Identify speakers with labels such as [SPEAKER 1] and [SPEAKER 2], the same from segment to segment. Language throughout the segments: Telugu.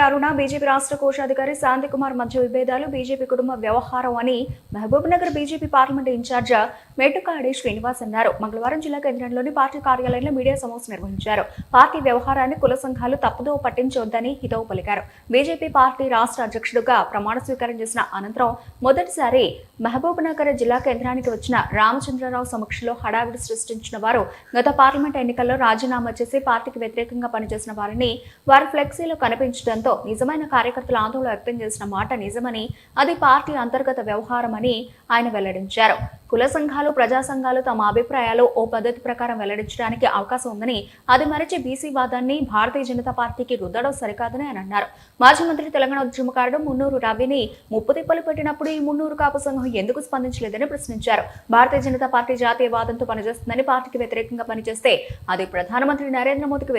[SPEAKER 1] ఎంపీడీకే అరుణ బీజేపీ రాష్ట్ర కోశాధికారి శాంతికుమార్ మధ్య విభేదాలు బీజేపీ కుటుంబ వ్యవహారం అని Mahabubnagar BJP parliament incharge Metukadi Srinivas అన్నారు. మంగళవారం జిల్లా కేంద్రంలోని పార్టీ కార్యాలయంలో మీడియా సమావేశం నిర్వహించారు. పార్టీ వ్యవహారాన్ని కుల సంఘాలు తప్పుదో పట్టించొద్దని హితవు పలికారు. బీజేపీ పార్టీ రాష్ట్ర అధ్యక్షుడిగా ప్రమాణ స్వీకారం చేసిన అనంతరం మొదటిసారి మహబూబ్నగర్ జిల్లా కేంద్రానికి వచ్చిన రామచంద్రరావు సమక్షంలో హడావిడి సృష్టించిన వారు గత పార్లమెంట్ ఎన్నికల్లో రాజీనామా చేసి పార్టీకి వ్యతిరేకంగా పనిచేసిన వారిని వారి ఫ్లెక్సీలో కనిపించడంతో నిజమైన కార్యకర్తలు ఆందోళన వ్యక్తం చేసిన మాట నిజమని అది పార్టీ అంతర్గత వ్యవహారమని ఆయన వెల్లడించారు. కుల సంఘాలు ప్రజా సంఘాలు తమ అభిప్రాయాలు ఓ పద్ధతి ప్రకారం వెల్లడించడానికి అవకాశం ఉందని అది మరిచి బీసీ వాదాన్ని భారతీయ జనతా పార్టీకి రుద్దడం సరికాదని ఆయన అన్నారు. మాజీ మంత్రి తెలంగాణ ఉద్యమకారుడు మున్నూరు రవిని ముప్పు తిప్పలు పెట్టినప్పుడు ఈ మున్నూరు కాపు సంఘం ఎందుకు స్పందించలేదని ప్రశ్నించారు. భారతీయ జనతా పార్టీ జాతీయవాదంతో పనిచేస్తుందని పార్టీకి వ్యతిరేకంగా పనిచేస్తే అది ప్రధానమంత్రి నరేంద్ర మోదీకి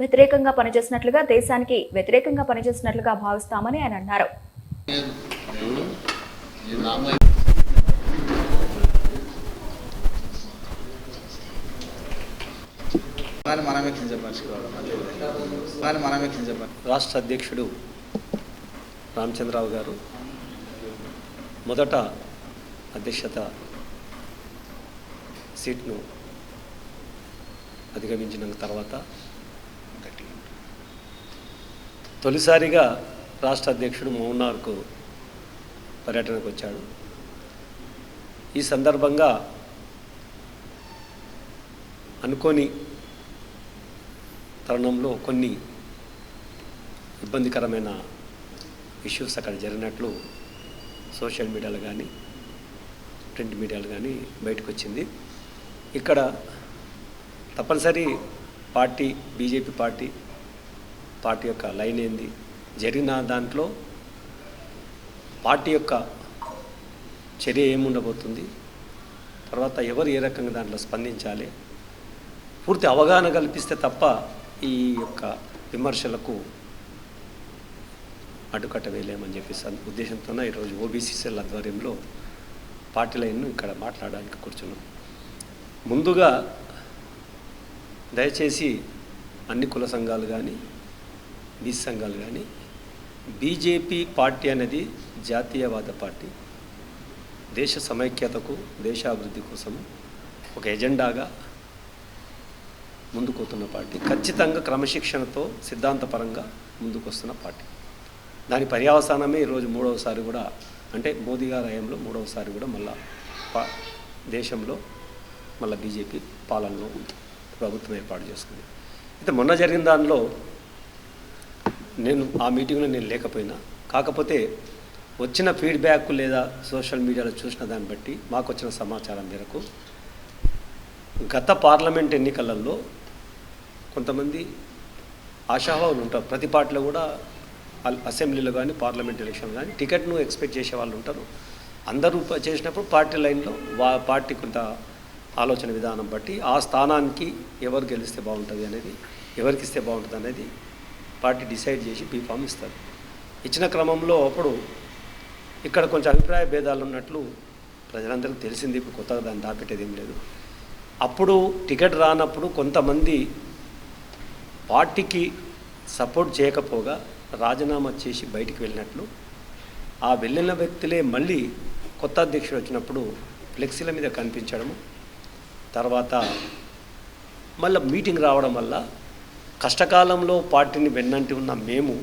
[SPEAKER 1] వ్యతిరేకంగా పనిచేసినట్లుగా దేశానికి వ్యతిరేకంగా పనిచేసినట్లుగా భావిస్తామని ఆయన అన్నారు.
[SPEAKER 2] రాష్ట్ర అధ్యక్షుడు రామచంద్రరావు గారు మొదట అధ్యక్షత సీట్ను అధిగమించిన తర్వాత తొలిసారిగా రాష్ట్ర అధ్యక్షుడు మౌనార్కు పర్యటనకు వచ్చాడు. ఈ సందర్భంగా అనుకోని తరుణంలో కొన్ని ఇబ్బందికరమైన ఇష్యూస్ అక్కడ జరిగినట్లు సోషల్ మీడియాలో కానీ ప్రింట్ మీడియాలు కానీ బయటకు వచ్చింది ఇక్కడ తప్పనిసరి పార్టీ బీజేపీ పార్టీ పార్టీ యొక్క లైన్ ఏంది? జరిగిన దాంట్లో పార్టీ యొక్క చర్య ఏముండబోతుంది? తర్వాత ఎవరు ఏ రకంగా దాంట్లో స్పందించాలి? పూర్తి అవగాహన కల్పిస్తే తప్ప ఈ యొక్క విమర్శలకు అడ్డుకట్ట వేయలేమని చెప్పేసి అన్- ఉద్దేశంతోనే ఈరోజు ఓబీసీసీఎల్ ఆధ్వర్యంలో పార్టీ లైన్ను ఇక్కడ మాట్లాడడానికి కూర్చున్నాం. ముందుగా దయచేసి అన్ని కుల సంఘాలు కానీ బీసీ సంఘాలు కానీ బీజేపీ పార్టీ అనేది జాతీయవాద పార్టీ. దేశ సమైక్యతకు దేశాభివృద్ధి కోసం ఒక ఎజెండాగా ముందుకొస్తున్న పార్టీ. ఖచ్చితంగా క్రమశిక్షణతో సిద్ధాంతపరంగా ముందుకొస్తున్న పార్టీ. దాని పర్యవసానమే ఈరోజు మూడవసారి కూడా అంటే మోదీ గారి హయాంలో మూడవసారి కూడా మళ్ళా దేశంలో మళ్ళీ బీజేపీ పాలనలో ప్రభుత్వం ఏర్పాటు చేసుకుంది. అయితే మొన్న జరిగిన దానిలో నేను ఆ మీటింగ్లో నేను లేకపోయినా. కాకపోతే వచ్చిన ఫీడ్బ్యాక్ లేదా సోషల్ మీడియాలో చూసిన దాన్ని బట్టి మాకు వచ్చిన సమాచారం మేరకు గత పార్లమెంట్ ఎన్నికలలో కొంతమంది ఆశావాహులు ఉంటారు. ప్రతి పార్టీలో కూడా అసెంబ్లీలో కానీ పార్లమెంట్ ఎలక్షన్ కానీ టికెట్ను ఎక్స్పెక్ట్ చేసే వాళ్ళు ఉంటారు. అందరూ చేసినప్పుడు పార్టీ లైన్లో వా పార్టీ కొంత ఆలోచన విధానం బట్టి ఆ స్థానానికి ఎవరు గెలిస్తే బాగుంటుంది అనేది ఎవరికి ఇస్తే బాగుంటుంది అనేది పార్టీ డిసైడ్ చేసి బీఫామ్ ఇస్తారు. ఇచ్చిన క్రమంలో అప్పుడు ఇక్కడ కొంచెం అభిప్రాయ భేదాలు ఉన్నట్లు ప్రజలందరికీ తెలిసింది ఇప్పుడు కొత్తగా దాన్ని దాపెట్టేది ఏం లేదు. అప్పుడు టికెట్ రానప్పుడు కొంతమంది పార్టీకి సపోర్ట్ చేయకపోగా రాజీనామా చేసి బయటికి వెళ్ళినట్లు ఆ వెళ్ళిన వ్యక్తులే మళ్ళీ కొత్త అధ్యక్షుడు వచ్చినప్పుడు ఫ్లెక్సీల మీద కనిపించడము తర్వాత మళ్ళీ మీటింగ్ రావడం వల్ల కష్టకాలంలో పార్టీని వెన్నంటి ఉన్న మేము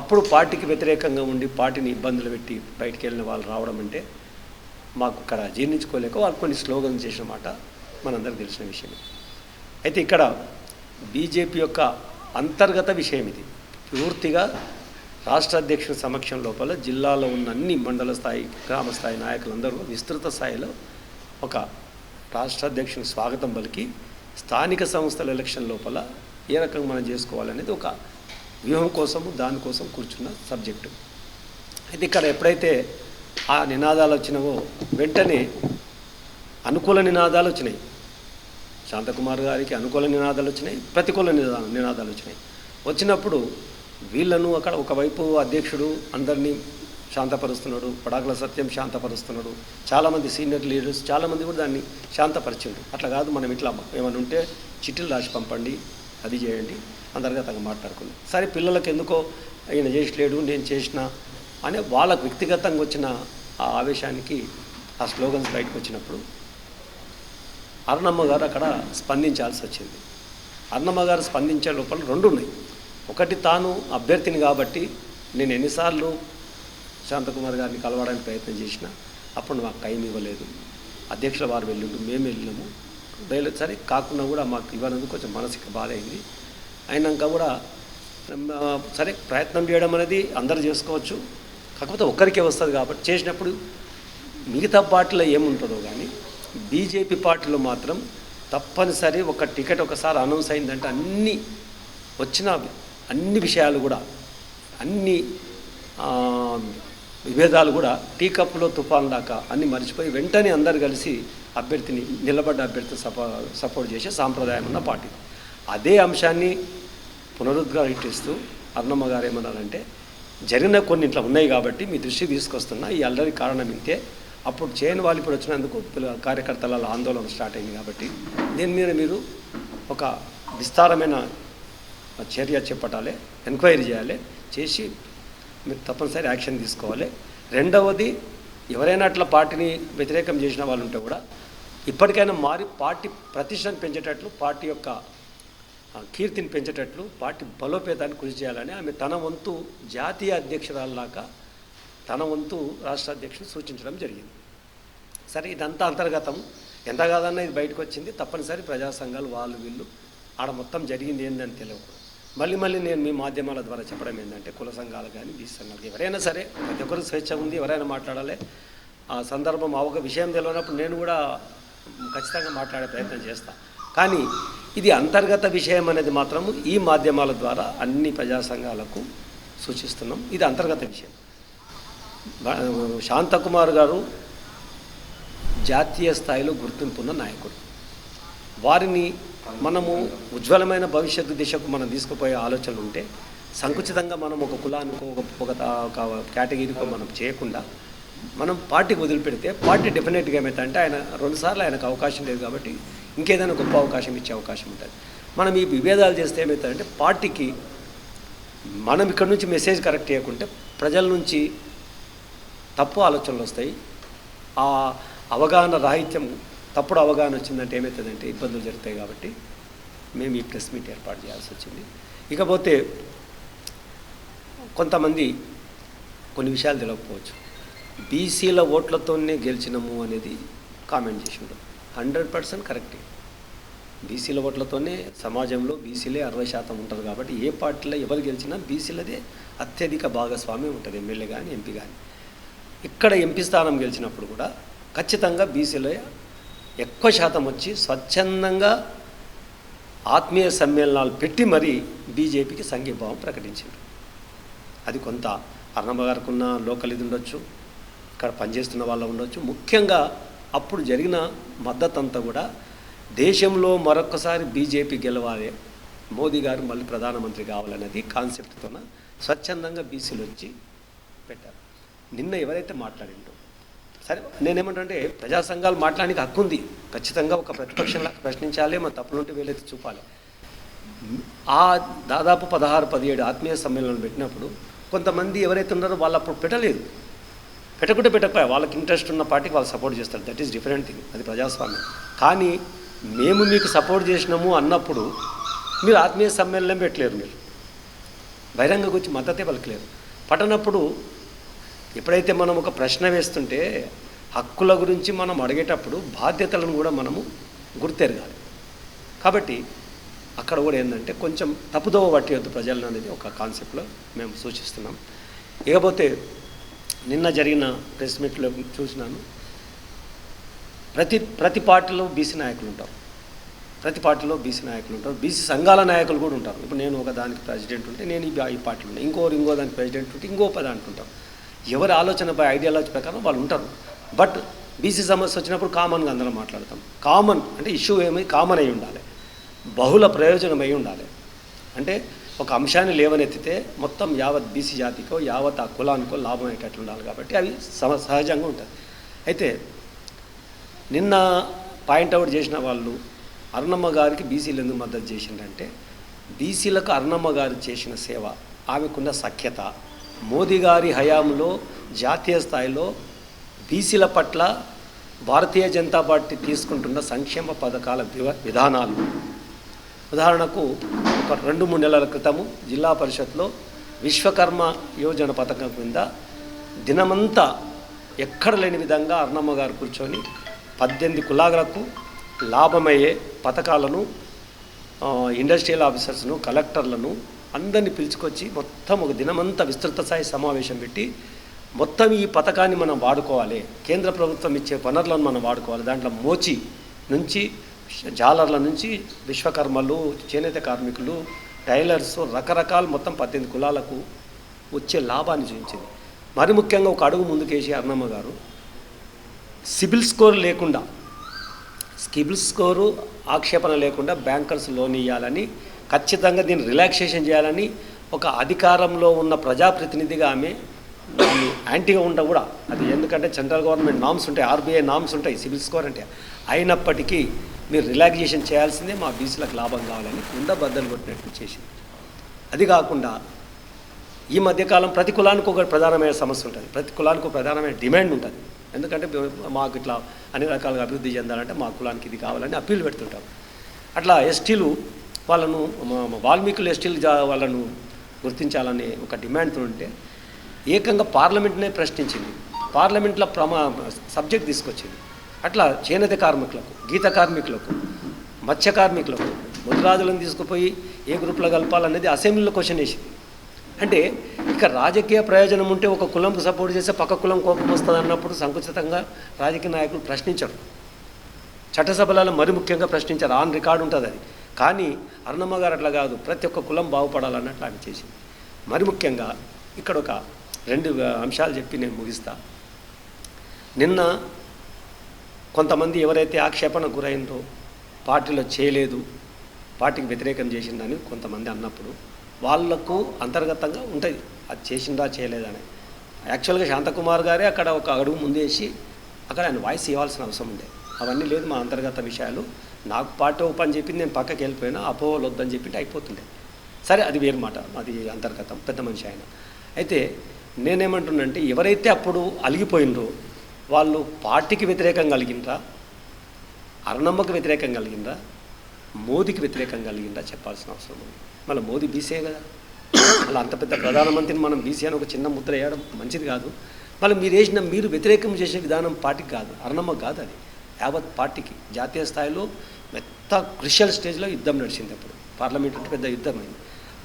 [SPEAKER 2] అప్పుడు పార్టీకి వ్యతిరేకంగా ఉండి పార్టీని ఇబ్బందులు పెట్టి బయటికి వెళ్ళిన వాళ్ళు రావడం అంటే మాకు ఇక్కడ జీర్ణించుకోలేక వాళ్ళు కొన్ని స్లోగన్ చేసిన మాట మనందరికి తెలిసిన విషయమే. అయితే ఇక్కడ బీజేపీ యొక్క అంతర్గత విషయం ఇది. పూర్తిగా రాష్ట్ర అధ్యక్షుల సమక్షం లోపల జిల్లాలో ఉన్న అన్ని మండల స్థాయి గ్రామ స్థాయి నాయకులందరూ విస్తృత స్థాయిలో ఒక రాష్ట్ర అధ్యక్షుని స్వాగతం పలికి స్థానిక సంస్థల ఎలక్షన్ లోపల ఏ రకంగా మనం చేసుకోవాలనేది ఒక వ్యూహం కోసము దానికోసం కూర్చున్న సబ్జెక్టు. అయితే ఇక్కడ ఎప్పుడైతే ఆ నినాదాలు వచ్చినావో వెంటనే అనుకూల నినాదాలు వచ్చినాయి. శాంతకుమార్ గారికి అనుకూల నినాదాలు వచ్చినాయి ప్రతికూల నినా నినాదాలు వచ్చినాయి. వచ్చినప్పుడు వీళ్ళను అక్కడ ఒకవైపు అధ్యక్షుడు అందరినీ శాంతపరుస్తున్నాడు పడాకుల సత్యం శాంతపరుస్తున్నాడు. చాలామంది సీనియర్ లీడర్స్ చాలామంది కూడా దాన్ని శాంతపరిచిండు అట్లా కాదు మనం ఇట్లా ఏమైనా ఉంటే చిట్టులు రాసి పంపండి అది చేయండి. అంతర్గతంగా మాట్లాడుకుంది. సరే పిల్లలకు ఎందుకో ఈయన చేసలేడు నేను చేసిన అనే వాళ్ళకు వ్యక్తిగతంగా వచ్చిన ఆ ఆవేశానికి ఆ స్లోగన్స్ బయటకు వచ్చినప్పుడు అరుణమ్మ గారు అక్కడ స్పందించాల్సి వచ్చింది. అరుణమ్మ గారు స్పందించే లోపల రెండు ఉన్నాయి. ఒకటి తాను అభ్యర్థిని కాబట్టి నేను ఎన్నిసార్లు శాంతకుమార్ గారిని కలవడానికి ప్రయత్నం చేసిన అప్పుడు మాకు టైం ఇవ్వలేదు. అధ్యక్షుల వారు వెళ్ళిండు మేము వెళ్ళినాము. బయలు సరే కాకుండా కూడా మాకు ఇవ్వనందుకు కొంచెం మానసిక బాధ అయింది అయినాక కూడా సరే ప్రయత్నం చేయడం అనేది అందరూ చేసుకోవచ్చు. కాకపోతే ఒక్కరికే వస్తుంది కాబట్టి చేసినప్పుడు మిగతా పార్టీలో ఏముంటుందో కానీ బీజేపీ పార్టీలో మాత్రం తప్పనిసరి ఒక టికెట్ ఒకసారి అనౌన్స్ అయిందంటే అన్ని వచ్చిన అన్ని విషయాలు కూడా అన్ని విభేదాలు కూడా టీ కప్పులో తుఫాన్ దాకా అన్ని మర్చిపోయి వెంటనే అందరు కలిసి అభ్యర్థిని నిలబడ్డ అభ్యర్థి సపో సపోర్ట్ చేసే సాంప్రదాయం ఉన్న పార్టీ. అదే అంశాన్ని పునరుద్ఘాటిస్తూ అర్ణమ్మ గారు ఏమన్నారంటే జరిగిన కొన్ని ఇట్లా ఉన్నాయి కాబట్టి మీ దృష్టికి తీసుకొస్తున్నా ఈ అల్లరి కారణం ఇంతే. అప్పుడు చేయని వాళ్ళు ఇప్పుడు వచ్చినందుకు పిల్ల- కార్యకర్తల ఆందోళన స్టార్ట్ అయింది కాబట్టి దీని మీద మీరు ఒక విస్తారమైన చర్య చేపట్టాలి ఎంక్వైరీ చేయాలి చేసి మీరు తప్పనిసరి యాక్షన్ తీసుకోవాలి. రెండవది ఎవరైనా అట్లా పార్టీని వ్యతిరేకం చేసిన వాళ్ళు ఉంటే కూడా ఇప్పటికైనా మారి పార్టీ ప్రతిష్టను పెంచేటట్లు పార్టీ యొక్క కీర్తిని పెంచేటట్లు పార్టీ బలోపేతాన్ని కృషి చేయాలని ఆమె తన వంతు జాతీయ అధ్యక్షురాల్లాగా తన వంతు రాష్ట్ర అధ్యక్షుడు సూచించడం జరిగింది. సరే ఇదంతా అంతర్గతం. ఎంత కాదన్నా ఇది బయటకు వచ్చింది. తప్పనిసరి ప్రజా సంఘాలు వాళ్ళు వీళ్ళు ఆడ మొత్తం జరిగింది ఏందని తెలియకూడదు. మళ్ళీ మళ్ళీ నేను మీ మాధ్యమాల ద్వారా చెప్పడం ఏంటంటే కుల సంఘాలు కానీ బీసీ సంఘాలు ఎవరైనా సరే ప్రతి ఒక్కరికి స్వేచ్ఛ ఉంది ఎవరైనా మాట్లాడాలి. ఆ సందర్భం ఆ ఒక విషయం తెలియనప్పుడు నేను కూడా ఖచ్చితంగా మాట్లాడే ప్రయత్నం చేస్తాను కానీ ఇది అంతర్గత విషయం అనేది మాత్రము ఈ మాధ్యమాల ద్వారా అన్ని ప్రజా సంఘాలకు సూచిస్తున్నాం. ఇది అంతర్గత విషయం. శాంతకుమార్ గారు జాతీయ స్థాయిలో గుర్తింపున్న నాయకుడు. వారిని మనము ఉజ్వలమైన భవిష్యత్తు దిశకు మనం తీసుకుపోయే ఆలోచనలు ఉంటే సంకుచితంగా మనం ఒక కులానికో ఒక ఒక కేటగిరీకో మనం చేయకుండా మనం పార్టీకి వదిలిపెడితే పార్టీ డెఫినెట్గా ఏమైతే ఆయన రెండుసార్లు ఆయనకు అవకాశం లేదు కాబట్టి ఇంకేదైనా గొప్ప అవకాశం ఇచ్చే అవకాశం ఉంటుంది. మనం ఈ విభేదాలు చేస్తే ఏమవుతుందంటే పార్టీకి మనం ఇక్కడ నుంచి మెసేజ్ కరెక్ట్ చేయకుంటే ప్రజల నుంచి తప్పు ఆలోచనలు వస్తాయి. ఆ అవగాహన రాహిత్యం తప్పుడు అవగాహన వచ్చిందంటే ఏమవుతుందంటే ఇబ్బందులు జరుగుతాయి కాబట్టి మేము ఈ ప్రెస్ మీట్ ఏర్పాటు చేయాల్సి వచ్చింది. ఇకపోతే కొంతమంది కొన్ని విషయాలు తెలియకపోవచ్చు బీసీల ఓట్లతోనే గెలిచినాము అనేది కామెంట్ చేసి ఉండడం హండ్రెడ్ పర్సెంట్ కరెక్టే. బీసీల ఓట్లతోనే సమాజంలో బీసీలే అరవై శాతం ఉంటారు కాబట్టి ఏ పార్టీలో ఎవరు గెలిచినా బీసీలదే అత్యధిక భాగస్వామ్యం ఉంటుంది. ఎమ్మెల్యే కానీ ఎంపీ కానీ ఇక్కడ ఎంపీ స్థానం గెలిచినప్పుడు కూడా ఖచ్చితంగా బీసీలో ఎక్కువ శాతం వచ్చి స్వచ్ఛందంగా ఆత్మీయ సమ్మేళనాలు పెట్టి మరీ బీజేపీకి సంఘీభావం ప్రకటించారు అది కొంత అర్ణమ్మ గారికి ఉన్న లోకల్ ఇది ఉండొచ్చు ఇక్కడ పనిచేస్తున్న వాళ్ళు ఉండొచ్చు. ముఖ్యంగా అప్పుడు జరిగిన మద్దతు అంతా కూడా దేశంలో మరొకసారి బీజేపీ గెలవాలి మోదీ గారు మళ్ళీ ప్రధానమంత్రి కావాలనేది కాన్సెప్ట్తోన స్వచ్ఛందంగా బీసీలు వచ్చి పెట్టారు. నిన్న ఎవరైతే మాట్లాడిండో సరే నేనేమంటే ప్రజా సంఘాలు మాట్లాడడానికి హక్కు ఉంది. ఖచ్చితంగా ఒక ప్రతిపక్షంలా ప్రశ్నించాలి మన తప్పులుంటే వీలైతే చూపాలి. ఆ దాదాపు పదహారు పదిహేడు ఆత్మీయ సమ్మేళనం పెట్టినప్పుడు కొంతమంది ఎవరైతే ఉన్నారో వాళ్ళు అప్పుడు పెట్టలేదు. పెట్టకుంటే పెట్టకపోయా వాళ్ళకి ఇంట్రెస్ట్ ఉన్న పార్టీకి వాళ్ళు సపోర్ట్ చేస్తారు. దట్ ఈస్ డిఫరెంట్ థింగ్ అది ప్రజాస్వామ్యం. కానీ మేము మీకు సపోర్ట్ చేసినాము అన్నప్పుడు మీరు ఆత్మీయ సమ్మేళనం పెట్టలేరు మీరు. బహిరంగ గురించి మద్దతే పలకలేరు. పట్టనప్పుడు ఎప్పుడైతే మనం ఒక ప్రశ్న వేస్తుంటే హక్కుల గురించి మనం అడిగేటప్పుడు బాధ్యతలను కూడా మనము గుర్తెరగాలి. కాబట్టి అక్కడ కూడా ఏంటంటే కొంచెం తప్పుదోవ పట్టేయద్దు ప్రజలను అనేది ఒక కాన్సెప్ట్లో మేము సూచిస్తున్నాం. ఇకపోతే నిన్న జరిగిన ప్రెస్ మీట్లో చూసినాను. ప్రతి ప్రతి పార్టీలో బీసీ నాయకులు ఉంటారు. ప్రతి పార్టీలో బీసీ నాయకులు ఉంటారు. బీసీ సంఘాల నాయకులు కూడా ఉంటారు. ఇప్పుడు నేను ఒక దానికి ప్రెసిడెంట్ ఉంటే నేను ఈ ఈ పార్టీలో ఉంటాను ఇంకోరు ఇంకో దానికి ప్రెసిడెంట్ ఉంటే ఇంకో దానికి ఉంటాం ఎవరి ఆలోచన బై ఐడియాలజీ ప్రకారం వాళ్ళు ఉంటారు. బట్ బీసీ సమస్య వచ్చినప్పుడు కామన్గా అందరం మాట్లాడతాం. కామన్ అంటే ఇష్యూ ఏమి కామన్ అయి ఉండాలి. బహుళ ప్రయోజనం అయి ఉండాలి. అంటే ఒక అంశాన్ని లేవనెత్తితే మొత్తం యావత్ బీసీ జాతికో యావత్ ఆ కులానికో లాభం అయ్యేటట్లు ఉండాలి కాబట్టి అవి సమ సహజంగా ఉంటుంది అయితే నిన్న పాయింట్అవుట్ చేసిన వాళ్ళు అరుణమ్మ గారికి బీసీలు ఎందుకు మద్దతు చేసిండంటే బీసీలకు అరుణమ్మ గారు చేసిన సేవ ఆమెకున్న సఖ్యత మోదీ గారి హయాంలో జాతీయ స్థాయిలో బీసీల పట్ల భారతీయ జనతా పార్టీ తీసుకుంటున్న సంక్షేమ పథకాల విధానాలు. ఉదాహరణకు ఒక రెండు మూడు నెలల క్రితము జిల్లా పరిషత్లో విశ్వకర్మ యోజన పథకం కింద దినమంతా ఎక్కడ లేని విధంగా అర్ణమ్మ గారు కూర్చొని పద్దెనిమిది కులాగలకు లాభమయ్యే పథకాలను ఇండస్ట్రియల్ ఆఫీసర్స్ను కలెక్టర్లను అందరినీ పిలుచుకొచ్చి మొత్తం ఒక దినమంతా విస్తృత స్థాయి సమావేశం పెట్టి మొత్తం ఈ పథకాన్ని మనం వాడుకోవాలి. కేంద్ర ప్రభుత్వం ఇచ్చే వనరులను మనం వాడుకోవాలి. దాంట్లో మోచి నుంచి జాలర్ల నుంచి విశ్వకర్మలు చేనేత కార్మికులు టైలర్స్ రకరకాల మొత్తం పద్దెనిమిది కులాలకు వచ్చే లాభాన్ని చూపించింది. మరి ముఖ్యంగా ఒక అడుగు ముందుకేసి అన్నమ్మ గారు సిబిల్ స్కోర్ లేకుండా సిబిల్ స్కోరు ఆక్షేపణ లేకుండా బ్యాంకర్స్ లోన్ ఇవ్వాలని ఖచ్చితంగా దీన్ని రిలాక్సేషన్ చేయాలని ఒక అధికారంలో ఉన్న ప్రజాప్రతినిధిగా ఆమె దాన్ని యాంటీగా ఉంటా కూడా అది ఎందుకంటే సెంట్రల్ గవర్నమెంట్ నామ్స్ ఉంటాయి ఆర్బీఐ నామ్స్ ఉంటాయి సిబిల్ స్కోర్ అంటే. అయినప్పటికీ మీరు రిలాక్సేషన్ చేయాల్సిందే మా బీసీలకు లాభం కావాలని కుండ బద్దలు కొట్టినట్టు చేసింది. అది కాకుండా ఈ మధ్యకాలం ప్రతి కులానికి ఒక ప్రధానమైన సమస్య ఉంటుంది ప్రతి కులానికి ఒక ప్రధానమైన డిమాండ్ ఉంటుంది. ఎందుకంటే మాకు ఇట్లా అన్ని రకాలుగా అభివృద్ధి చెందాలంటే మా కులానికి ఇది కావాలని అప్పీల్ పెడుతుంటాం. అట్లా ఎస్టీలు వాళ్ళను వాల్మీకులు ఎస్టీలు జా- వాళ్ళను గుర్తించాలనే ఒక డిమాండ్తో ఉంటే ఏకంగా పార్లమెంట్నే ప్రశ్నించింది. పార్లమెంట్లో ప్రమా సబ్జెక్ట్ తీసుకొచ్చింది. అట్లా చేనేత కార్మికులకు గీత కార్మికులకు మత్స్య కార్మికులకు ముద్రాజులను తీసుకుపోయి ఏ గ్రూప్లో కలపాలనేది అసెంబ్లీలో క్వశ్చన్ వేసింది. అంటే ఇక రాజకీయ ప్రయోజనం ఉంటే ఒక కులంకు సపోర్ట్ చేస్తే పక్క కులం కోపం వస్తుంది అన్నప్పుడు సంకుచితంగా రాజకీయ నాయకులు ప్రశ్నించరు. చట్టసభలలో మరి ముఖ్యంగా ప్రశ్నించారు. ఆన్ రికార్డు ఉంటుంది అది. కానీ అరుణమ్మ గారు అట్లా కాదు. ప్రతి ఒక్క కులం బాగుపడాలన్నట్లు ఆమె చేసింది. మరి ముఖ్యంగా ఇక్కడ ఒక రెండు అంశాలు చెప్పి నేను ముగిస్తా. నిన్న కొంతమంది ఎవరైతే ఆక్షేపణ గురైందో పార్టీలో చేయలేదు పార్టీకి వ్యతిరేకం చేసిందని కొంతమంది అన్నప్పుడు వాళ్ళకు అంతర్గతంగా ఉంటుంది అది చేసిందా చేయలేదని. యాక్చువల్గా శాంతకుమార్ గారే అక్కడ ఒక అడుగు ముందేసి అక్కడ ఆయన వాయిస్ ఇవ్వాల్సిన అవసరం ఉండే అవన్నీ లేదు మా అంతర్గత విషయాలు. నాకు పార్టీ ఓపెన్ చెప్పింది నేను పక్కకి వెళ్ళిపోయినా అపోహలు వద్దని చెప్పింటే అయిపోతుండే. సరే అది వేరు మాట. అది అంతర్గతం పెద్ద మనిషి ఆయన. అయితే నేనేమంటున్నానంటే ఎవరైతే అప్పుడు అలిగిపోయినరో వాళ్ళు పార్టీకి వ్యతిరేకంగా కలిగినరా అరుణమ్మకు వ్యతిరేకంగా కలిగిందా మోదీకి వ్యతిరేకంగా కలిగిందా చెప్పాల్సిన అవసరం ఉంది. మళ్ళీ మోదీ బీసీ కదా. మళ్ళీ అంత పెద్ద ప్రధానమంత్రిని మనం బీసీ అని ఒక చిన్న ముద్ర వేయడం మంచిది కాదు. మళ్ళీ మీరు వేసిన మీరు వ్యతిరేకం చేసే విధానం పార్టీకి కాదు అరణమ్మ కాదు అది. యావత్ పార్టీకి జాతీయ స్థాయిలో మెత్త క్రిషియల్ స్టేజ్లో యుద్ధం నడిచింది అప్పుడు. పార్లమెంట్ అంటే పెద్ద యుద్ధం అయింది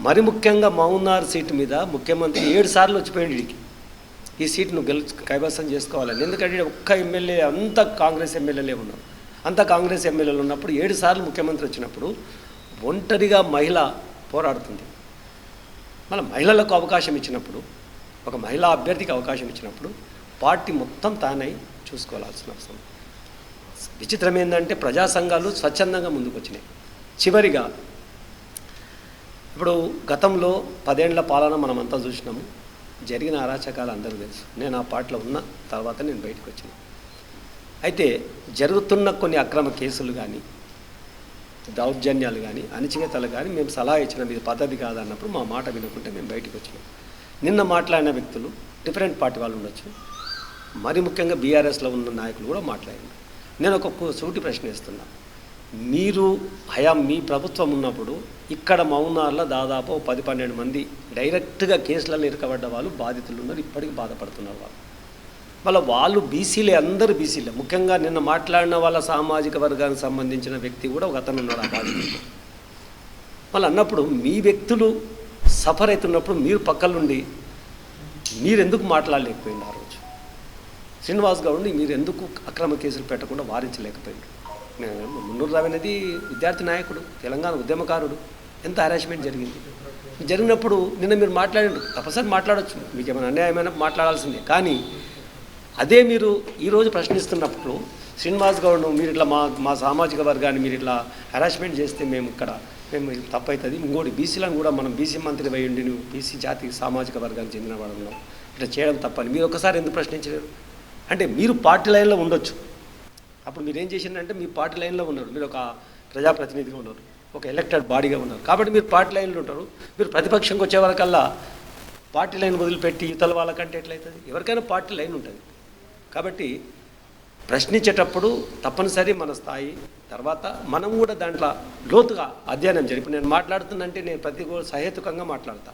[SPEAKER 2] మరి ముఖ్యంగా మౌనార్ సీటు మీద ముఖ్యమంత్రి ఏడు సార్లు వచ్చిపోయింది వీడికి ఈ సీట్ను గెలుచు కైవసం చేసుకోవాలని. ఎందుకంటే ఒక్క ఎమ్మెల్యే అంత కాంగ్రెస్ ఎమ్మెల్యేలే ఉన్నారు. అంతా కాంగ్రెస్ ఎమ్మెల్యేలు ఉన్నప్పుడు ఏడు సార్లు ముఖ్యమంత్రి వచ్చినప్పుడు ఒంటరిగా మహిళ పోరాడుతుంది. మన మహిళలకు అవకాశం ఇచ్చినప్పుడు ఒక మహిళా అభ్యర్థికి అవకాశం ఇచ్చినప్పుడు పార్టీ మొత్తం తానై చూసుకోవాల్సిన అవసరం. విచిత్రం ఏంటంటే ప్రజా సంఘాలు స్వచ్ఛందంగా ముందుకు వచ్చినాయి చివరిగా ఇప్పుడు గతంలో పదేండ్ల పాలన మనం అంతా చూసినాము. జరిగిన అరాచకాలు అందరూ తెలుసు. నేను ఆ పార్టీలో ఉన్న తర్వాత నేను బయటకు వచ్చినాను అయితే జరుగుతున్న కొన్ని అక్రమ కేసులు కానీ దౌర్జన్యాలు కానీ అణచివేతలు కానీ మేము సలహా ఇచ్చిన ఇది పద్ధతి కాదన్నప్పుడు మా మాట వినకుంటే మేము బయటకు వచ్చినాం. నిన్న మాట్లాడిన వ్యక్తులు డిఫరెంట్ పార్టీ వాళ్ళు ఉండొచ్చు. మరి ముఖ్యంగా బీఆర్ఎస్లో ఉన్న నాయకులు కూడా మాట్లాడినారు. నేను ఒక సూటి ప్రశ్న ఇస్తున్నా మీరు హయాం మీ ప్రభుత్వం ఉన్నప్పుడు ఇక్కడ మౌనార్లో దాదాపు పది పన్నెండు మంది డైరెక్ట్గా కేసులలో ఇరకబడ్డ వాళ్ళు బాధితులు ఉన్నారు ఇప్పటికీ బాధపడుతున్నారు వాళ్ళు. వాళ్ళ వాళ్ళు బీసీలే అందరూ బీసీలే. ముఖ్యంగా నిన్న మాట్లాడిన వాళ్ళ సామాజిక వర్గానికి సంబంధించిన వ్యక్తి కూడా ఒక అతను ఉన్నాడు ఆ బాధితులు వాళ్ళు అన్నప్పుడు మీ వ్యక్తులు సఫర్ అవుతున్నప్పుడు మీరు పక్కలుండి మీరెందుకు మాట్లాడలేకపోయింది ఆ రోజు? శ్రీనివాస్ గౌడ్ని మీరు ఎందుకు అక్రమ కేసులు పెట్టకుండా వారించలేకపోయింది మున్నూరు రావు అనేది విద్యార్థి నాయకుడు తెలంగాణ ఉద్యమకారుడు. ఎంత హరాస్మెంట్ జరిగింది? జరిగినప్పుడు నిన్న మీరు మాట్లాడండి తప్పసరి మాట్లాడచ్చు. మీకు ఏమైనా అన్యాయమైన మాట్లాడాల్సిందే. కానీ అదే మీరు ఈరోజు ప్రశ్నిస్తున్నప్పుడు శ్రీనివాస్ గౌడ్ మీరు ఇట్లా మా మా సామాజిక వర్గాన్ని మీరు ఇట్లా హెరాస్మెంట్ చేస్తే మేము ఇక్కడ మేము తప్పవుతుంది ఇంకోటి బీసీలను కూడా మనం బీసీ మంత్రి అయ్యండి నువ్వు బీసీ జాతి సామాజిక వర్గానికి చెందిన వాళ్ళను ఇట్లా చేయడం తప్పని మీరు ఒకసారి ఎందుకు ప్రశ్నించలేరు? అంటే మీరు పార్టీ లైన్లో ఉండొచ్చు. అప్పుడు మీరు ఏం చేసిందంటే మీ పార్టీ లైన్లో ఉన్నారు. మీరు ఒక ప్రజాప్రతినిధిగా ఉన్నారు. ఒక ఎలక్టెడ్ బాడీగా ఉన్నారు. కాబట్టి మీరు పార్టీ లైన్లో ఉంటారు. మీరు ప్రతిపక్షంకి వచ్చే వరకల్లా పార్టీ లైన్ వదిలిపెట్టి ఇతల వాళ్ళకంటే ఎట్లయితుంది? ఎవరికైనా పార్టీ లైన్ ఉంటుంది. కాబట్టి ప్రశ్నించేటప్పుడు తప్పనిసరి మన స్థాయి తర్వాత మనం కూడా దాంట్లో లోతుగా అధ్యయనం జరిపి నేను మాట్లాడుతున్నంటే నేను ప్రతి సహేతుకంగా మాట్లాడతా.